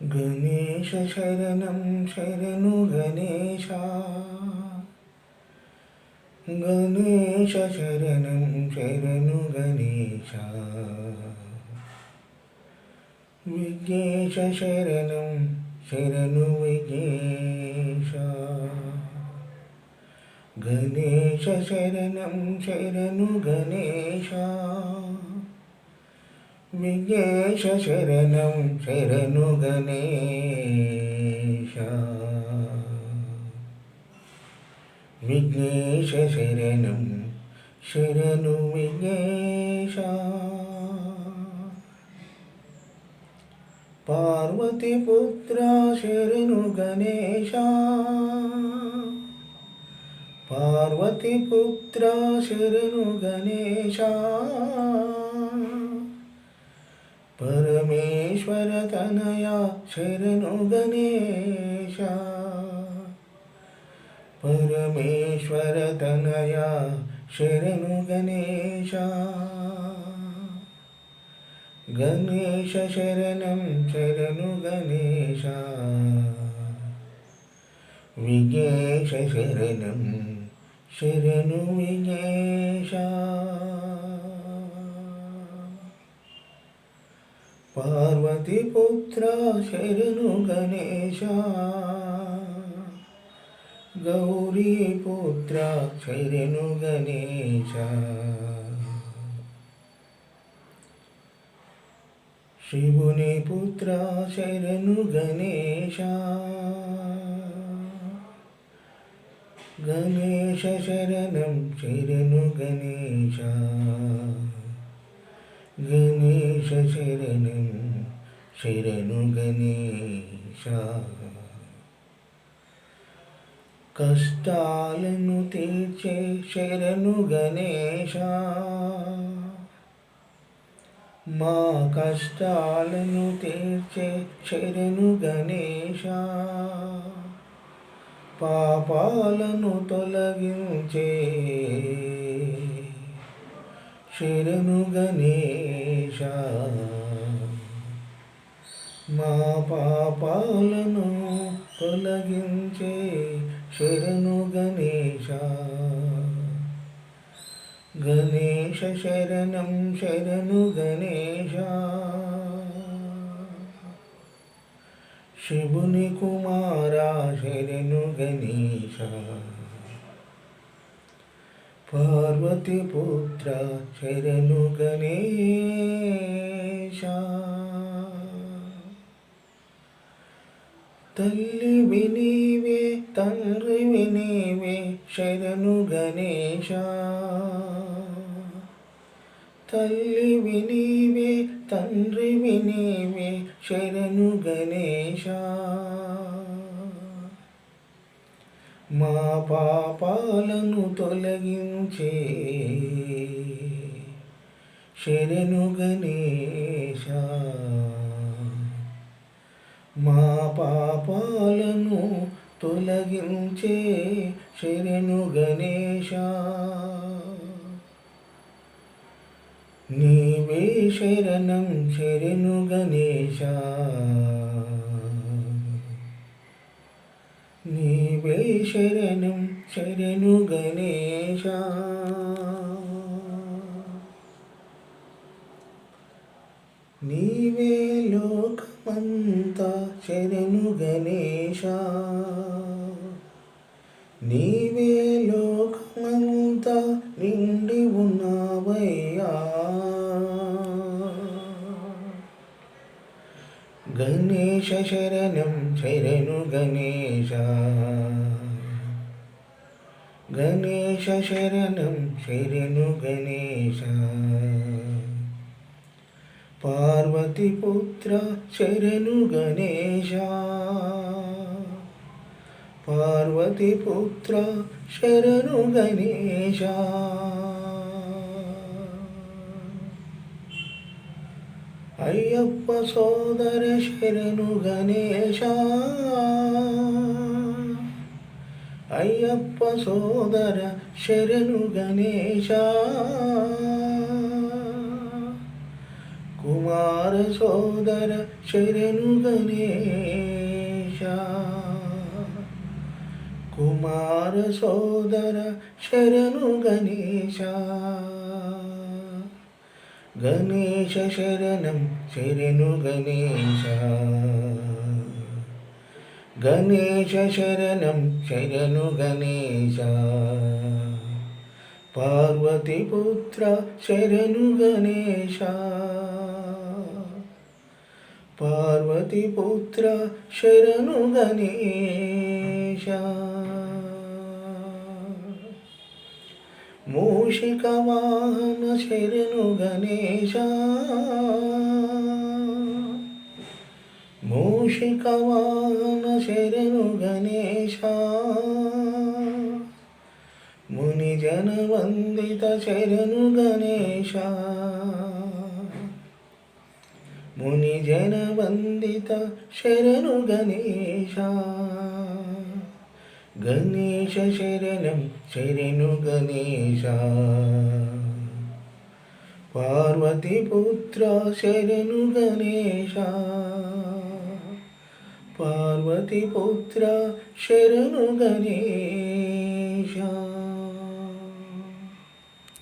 గణేశ శరణం శరణు గణేశ గణేశ శరణం శరణు గణేశ విఘ్నేశ శరణం శరణు విఘ్నేశ గణేశ శరణం శరణు గణేశ విఘ్నేశ శరణం శరణు గణేష విఘ్నేష శరణం శరణు విఘ్నేశ. పార్వతీపుత్ర శరణు గణేశ. పార్వతీపుత్ర శరణు గణేష పరమేశ్వర తనయ శరణు గణేశ. పరమేశ్వర తనయ శరణు గణేశ. గణేశ శరణం శరణు గణేశ. విఘ్నేశ శరణం శరణు విఘ్నేశ. పార్వతీపుత్ర శరణు గణేశ. గౌరీపుత్ర శరణు గణేశ. శివుని పుత్ర శరణు గణేశ. గణేశ శరణం శరణు గణేశ. గణేశ శరణం శరణు గణేశ. కష్టాలను తీర్చే శరణు గణేశ. మా కష్టాలను తీర్చే శరణు గణేశ. పాపాలను తొలగించే శరణు గణేశ మా పాపాలను తొలగించే శరణు గణేశ గణేశ శరణం శరణు గణేశ శివుని కుమారా శరణు గణేశ పార్వతీపుత్ర శరణు గణేశ. తల్లి వినివే తండ్రి వినివే శరణు గణేశ. తల్లి వినివే తండ్రి వినివే శరణు గణేశ. మా పాపాలను తొలగించే శరణు గణేశ. మా పాపాలను తొలగించే శరణు గణేశ. నీవే శరణం శరణు గణేశ. నీ నీవే శరణం శరణు గణేశ. నీవే లోకమంతా శరణు గణేశ. నీవే గణేశ శరణం శరణు గణేశ. గణేశ శరణం శరణు గణేశ. పార్వతిపుత్ర శరణు గణేశ. పార్వతిపుత్ర శరణు గణేశ. అయ్యప్ప సోదర శరణు గణేశ అయ్యప్ప సోదర శరణు గణేశ కుమార సోదర శరణు గణేశ కుమార సోదర శరణు గణేశ గణేశ శరణం శరణు గణేశ. గణేశ శరణం శరణు గణేశ. పార్వతీపుత్ర శరణు గణేశ. పార్వతీపుత్ర శరణు గణేశ. మూషిక వాహన శరణు గణేశ. మూషిక వాహన శరణు గణేశ. ముని జన వందిత శరణు గణేశ. ముని జన వందిత శరణు గణేశ. గణేశ శరణం శరణు గణేశ. పార్వతీపుత్ర శరణు గణేశ. పార్వతీపుత్ర శరణు గణేశ.